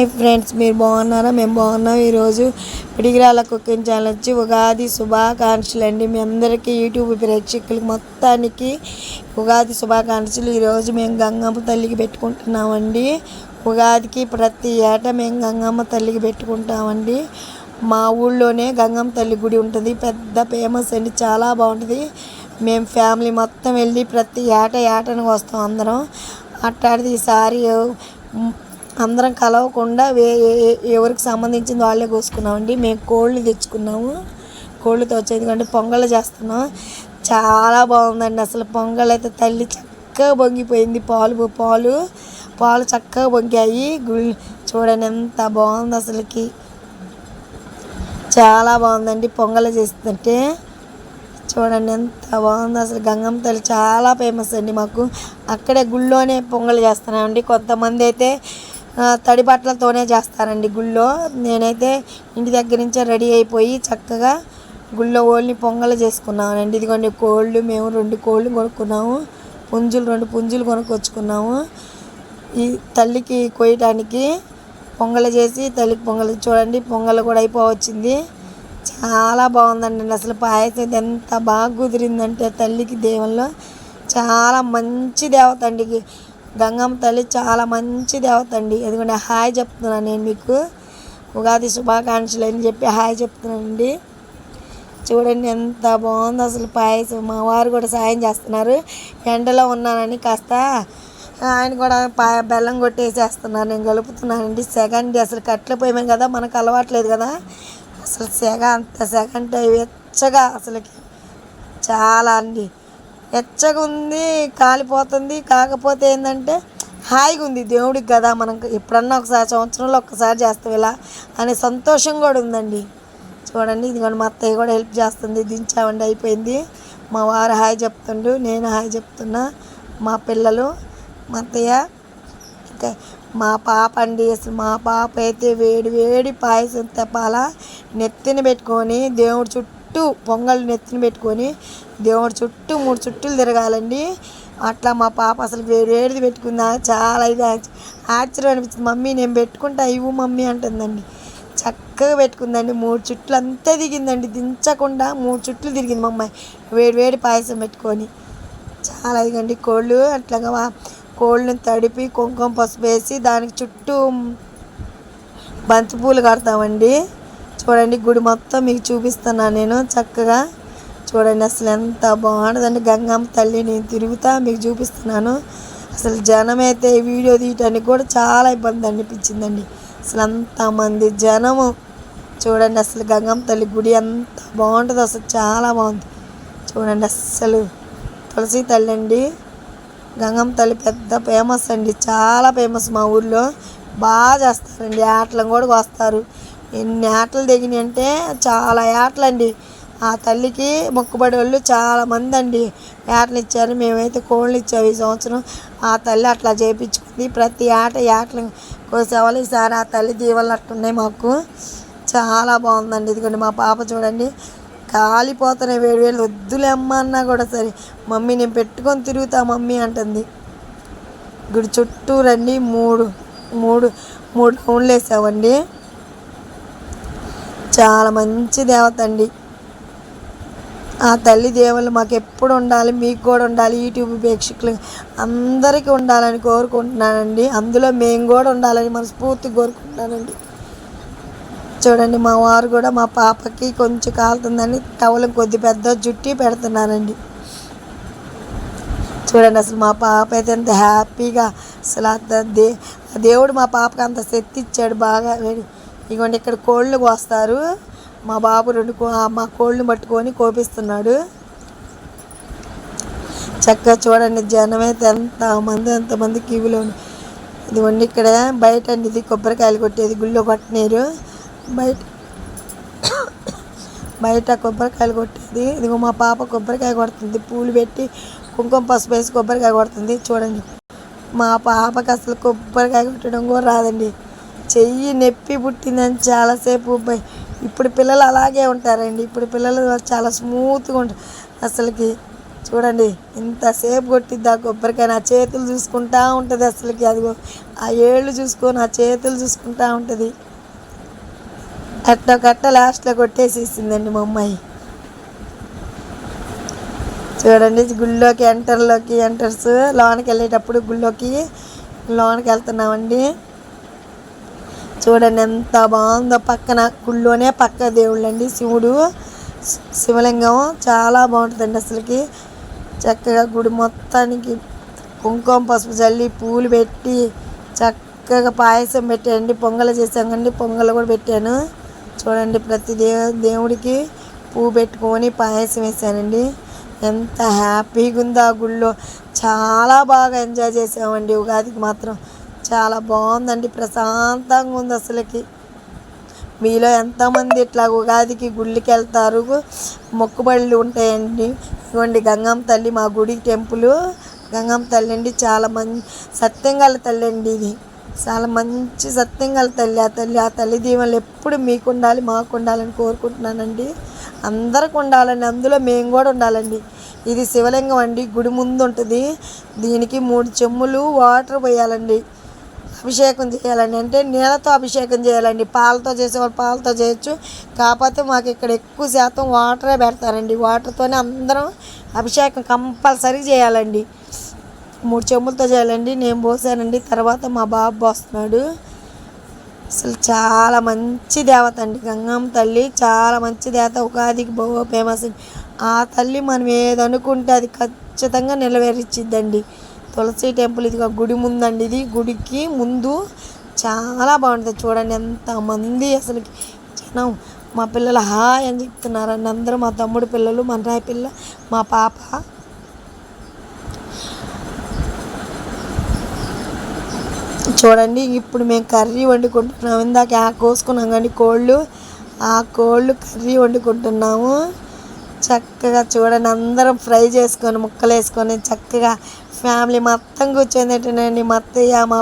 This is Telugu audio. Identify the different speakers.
Speaker 1: హాయ్ ఫ్రెండ్స్ మీరు బాగున్నారా? మేము బాగున్నాం. ఈరోజు పిడిగిరాల కుకింగ్ ఛానల్ వచ్చి ఉగాది శుభాకాంక్షలు అండి. మీ అందరికీ యూట్యూబ్ ప్రేక్షకులకి మొత్తానికి ఉగాది శుభాకాంక్షలు. ఈరోజు మేము గంగమ్మ తల్లికి పెట్టుకుంటున్నామండి. ఉగాదికి ప్రతి ఏటా మేము గంగమ్మ తల్లికి పెట్టుకుంటామండి. మా ఊళ్ళోనే గంగమ్మ తల్లి గుడి ఉంటుంది. పెద్ద ఫేమస్ అండి. చాలా బాగుంటుంది. మేము ఫ్యామిలీ మొత్తం వెళ్ళి ప్రతి ఏట ఏటనికి వస్తాం అందరం. అట్లాంటిది ఈసారి అందరం కలవకుండా వే ఎవరికి సంబంధించింది వాళ్ళే కోసుకున్నామండి. మేము కోళ్ళు తెచ్చుకున్నాము. కోళ్ళుతో వచ్చేది ఎందుకంటే పొంగల్ చేస్తున్నాం. చాలా బాగుందండి అసలు పొంగల్ అయితే తల్లి చక్కగా పొంగిపోయింది. పాలు పాలు పాలు చక్కగా పొంగాయి. గుళ్ళు చూడండి ఎంత బాగుంది అసలుకి. చాలా బాగుందండి పొంగల్ చేస్తుంటే చూడండి ఎంత బాగుంది అసలు గంగమ్మ తల్లి చాలా ఫేమస్ అండి మాకు. అక్కడే గుళ్ళోనే పొంగల్ చేస్తున్నామండి. కొంతమంది అయితే తడి బట్టలతోనే చేస్తారండి గుళ్ళో. నేనైతే ఇంటి దగ్గర నుంచే రెడీ అయిపోయి చక్కగా గుళ్ళో ఓన్లీ పొంగలు చేసుకున్నామండి ఇదిగోండి కోళ్ళు మేము రెండు కోళ్ళు కొనుక్కున్నాము. పుంజులు రెండు పుంజులు కొనుక్కొచ్చుకున్నాము. ఈ తల్లికి కొయ్యటానికి పొంగలు చేసి తల్లికి పొంగలు చూడండి పొంగలు కూడా అయిపోవచ్చింది. చాలా బాగుందండి అసలు పాయసం ఇది ఎంత బాగా కుదిరిందంటే తల్లికి దేవుల్లో చాలా మంచి దేవత అండి. గంగమ్మ తల్లి చాలా మంచి దేవత అండి. ఎందుకంటే హాయ్ చెప్తున్నాను నేను మీకు. ఉగాది శుభాకాంక్షలు అని చెప్పి హాయ్ చెప్తున్నానండి. చూడండి ఎంత బాగుందో అసలు పాయసం. మా వారు కూడా సాయం చేస్తున్నారు. ఎండలో ఉన్నానని కాస్త ఆయన కూడా పా బెల్లం కొట్టేసేస్తున్నారు. నేను కలుపుతున్నానండి సెకండ్ అసలు కట్ల పోయాం కదా మనకు అలవాట్లేదు కదా. అసలు సెగ అంత సెకండ్ వెచ్చగా అసలుకి. చాలా అండి. వెచ్చగా ఉంది కాలిపోతుంది. కాకపోతే ఏంటంటే హాయిగా ఉంది దేవుడికి కదా మనం ఎప్పుడన్నా ఒకసారి సంవత్సరంలో ఒక్కసారి చేస్తాం ఇలా అనే సంతోషం కూడా ఉందండి. చూడండి ఇదిగోండి మా అత్తయ్య కూడా హెల్ప్ చేస్తుంది. దించామండి అయిపోయింది. మా వారు హాయ్ చెప్తుండు నేను హాయ్ చెప్తున్నా. మా పిల్లలు మా అత్తయ్య ఇంకా మా పాప అండి. అసలు మా పాప అయితే వేడి వేడి పాయసం తెప్పాల. నెత్తిన పెట్టుకొని దేవుడి చుట్టూ చుట్టూ పొంగల్ నెత్తిన పెట్టుకొని దేవుడి చుట్టూ మూడు చుట్టూలు తిరగాలండి. అట్లా మా పాప అసలు వేడి పెట్టుకుందా? చాలా ఇది ఆశ్చర్యం అనిపించింది మమ్మీ నేను పెట్టుకుంటా ఇవ్వు మమ్మీ అంటుందండి. చక్కగా పెట్టుకుందండి. మూడు చుట్లు అంతా దిగిందండి. దించకుండా మూడు చుట్లు తిరిగింది మా అమ్మాయి. వేడి వేడి పాయసం పెట్టుకొని. చాలా ఇదిగండి. కోళ్ళు అట్లాగా కోళ్ళని తడిపి కుంకుమ పసుపు వేసి దానికి చుట్టూ బంతిపూలు కడతామండి. చూడండి గుడి మొత్తం మీకు చూపిస్తున్నాను నేను చక్కగా. చూడండి అసలు ఎంత బాగుంటుందండి. గంగమ్మ తల్లి నేను తిరుగుతా మీకు చూపిస్తున్నాను. అసలు జనం అయితే వీడియో తీయటానికి కూడా చాలా ఇబ్బంది అనిపించిందండి. అసలు అంతమంది జనము. చూడండి అసలు గంగమ్మ తల్లి గుడి ఎంత బాగుంటుంది అసలు చాలా బాగుంది. చూడండి అస్సలు తులసి తల్లి అండి. గంగమ్మ తల్లి పెద్ద ఫేమస్ అండి. చాలా ఫేమస్ మా ఊర్లో. బాగా చేస్తారండి. ఆటలను కూడా వస్తారు ఎన్ని ఆటలు దిగినాయి అంటే చాలా ఆటలు అండి ఆ తల్లికి మొక్కుబడి వాళ్ళు చాలామంది అండి ఆటలు ఇచ్చారు మేమైతే కోళ్ళు ఇచ్చాము ఈ సంవత్సరం. ఆ తల్లి అట్లా చేయించుకుంది ప్రతి ఆట ఆటలు కోసేవాళ్ళు. ఈసారి ఆ తల్లి దీవెనలు అట్టున్నాయి మాకు. చాలా బాగుందండి. ఇదిగోండి మా పాప చూడండి. కాలిపోతున్నాయి వేడి వేలు వద్దులేమ్మా అన్నా కూడా సరే. మమ్మీ నేను పెట్టుకొని తిరుగుతా మమ్మీ అంటుంది. గుడి చుట్టూ రండి. మూడు మూడు మూడు రౌండ్లు వేసామండి. చాలా మంచి దేవత అండి. ఆ తల్లి దేవుళ్ళు మాకు ఎప్పుడు ఉండాలి మీకు కూడా ఉండాలి యూట్యూబ్ ప్రేక్షకులు అందరికీ ఉండాలని కోరుకుంటున్నానండి. అందులో మేము కూడా ఉండాలని మనస్ఫూర్తి కోరుకుంటున్నానండి. చూడండి మా వారు కూడా మా పాపకి కొంచెం కాలుతుందని టవల్ కొద్ది పెద్ద జుట్టి పెడుతున్నానండి. చూడండి అసలు మా పాప అయితే ఎంత హ్యాపీగా అసలు ఆ దే దేవుడు మా పాపకి అంత శక్తి ఇచ్చాడు బాగా. వేడి ఇగోండి ఇక్కడ కోళ్ళు కోస్తారు. మా బాబు రెండు కో- మా కోళ్ళని పట్టుకొని కోపిస్తున్నాడు. చక్కగా చూడండి జనం అయితే ఎంత మంది ఎంతమంది క్యూలో ఉంది. ఇదిగోండి ఇక్కడ బయట అండి ఇది కొబ్బరికాయలు కొట్టేది గుళ్ళో కొట్టినారు. బయట బయట కొబ్బరికాయలు కొట్టేది. ఇదిగో మా పాప కొబ్బరికాయ కొడుతుంది. పూలు పెట్టి కుంకుమ పసుపు వేసి కొబ్బరికాయ కొడుతుంది. చూడండి మా పాపకి అసలు కొబ్బరికాయ కొట్టడం కూడా రాదండి. చెయ్యి నొప్పి పుట్టిందని చాలాసేపు ఇప్పుడు పిల్లలు అలాగే ఉంటారండి. ఇప్పుడు పిల్లలు చాలా స్మూత్గా ఉంటారు అసలుకి చూడండి ఇంతసేపు కొట్టిద్ది ఆ కొబ్బరికాయ నా చేతులు చూసుకుంటా ఉంటుంది అసలుకి అదిగో ఆ ఏళ్ళు చూసుకొని ఆ చేతులు చూసుకుంటా ఉంటుంది. అట్ట కట్ట లాస్ట్లో కొట్టేసేసిందండి మా అమ్మాయి. చూడండి గుళ్ళోకి ఎంటర్లోకి ఎంటర్స్ లోనికి వెళ్ళేటప్పుడు గుళ్ళోకి లోనికి వెళ్తున్నామండి. చూడండి ఎంత బాగుందో పక్కన గుళ్ళోనే పక్క దేవుళ్ళు అండి. శివుడు శివలింగం చాలా బాగుంటుందండి అసలుకి. చక్కగా గుడి మొత్తానికి కుంకుమ పసుపు చల్లి పూలు పెట్టి చక్కగా పాయసం పెట్టానండి. పొంగల్ చేసామండి పొంగల్ కూడా పెట్టాను. చూడండి ప్రతి దే దేవుడికి పువ్వు పెట్టుకొని పాయసం వేసానండి ఎంత హ్యాపీగా ఉందో ఆ గుళ్ళో. చాలా బాగా ఎంజాయ్ చేసామండి ఉగాదికి మాత్రం. చాలా బాగుందండి. ప్రశాంతంగా ఉంది అసలుకి. మీలో ఎంతమంది ఇట్లా ఉగాదికి గుళ్ళకి వెళ్తారు మొక్కుబడులు ఉంటాయండి. ఇవ్వండి గంగమ్మ తల్లి మా గుడి టెంపుల్. గంగమ్మ తల్లి అండి చాలా మంచి సత్యంగాల తల్లి అండి ఇది. చాలా మంచి సత్యంగాల తల్లి. ఆ తల్లి ఆ తల్లి దీవెనలు ఎప్పుడు మీకు ఉండాలి మాకు ఉండాలని కోరుకుంటున్నానండి. అందరికి ఉండాలండి. అందులో మేము కూడా ఉండాలండి. ఇది శివలింగం అండి. గుడి ముందు ఉంటుంది దీనికి మూడు చెమ్ములు వాటర్ పోయాలండి. అభిషేకం చేయాలండి. అంటే నీళ్ళతో అభిషేకం చేయాలండి. పాలతో చేసేవాళ్ళు పాలతో చేయొచ్చు. కాకపోతే మాకు ఇక్కడ ఎక్కువ శాతం వాటరే పెడతారండి. వాటర్తోనే అందరం అభిషేకం కంపల్సరీ చేయాలండి. మూడు చెంబులతో చేయాలండి. నేను పోసానండి. తర్వాత మా బాబు పోస్తున్నాడు. అసలు చాలా మంచి దేవత అండి. గంగమ్మ తల్లి చాలా మంచి దేవత. ఉగాదికి బాగా ఫేమస్ అండి. ఆ తల్లి మనం ఏదనుకుంటే అది ఖచ్చితంగా నెరవేర్చిద్దండి తులసి టెంపుల్ ఇది గుడి ముందండి ఇది. గుడికి ముందు చాలా బాగుంటుంది చూడండి ఎంతమంది అసలు జనం. మా పిల్లలు హాయ్ అని చెప్తున్నారండి అందరూ. మా తమ్ముడు పిల్లలు మా అన్నయ్య పిల్ల మా పాప. చూడండి ఇప్పుడు మేము కర్రీ వండుకుంటున్నాము ఇందాక ఆ కోసుకున్నాం కానీ కోళ్ళు ఆ కోళ్ళు కర్రీ వండుకుంటున్నాము. చక్కగా చూడండి అందరం ఫ్రై చేసుకొని ముక్కలు వేసుకొని చక్కగా ఫ్యామిలీ మొత్తం కూర్చొని తింటున్నాండి మా అత్తయ్య మా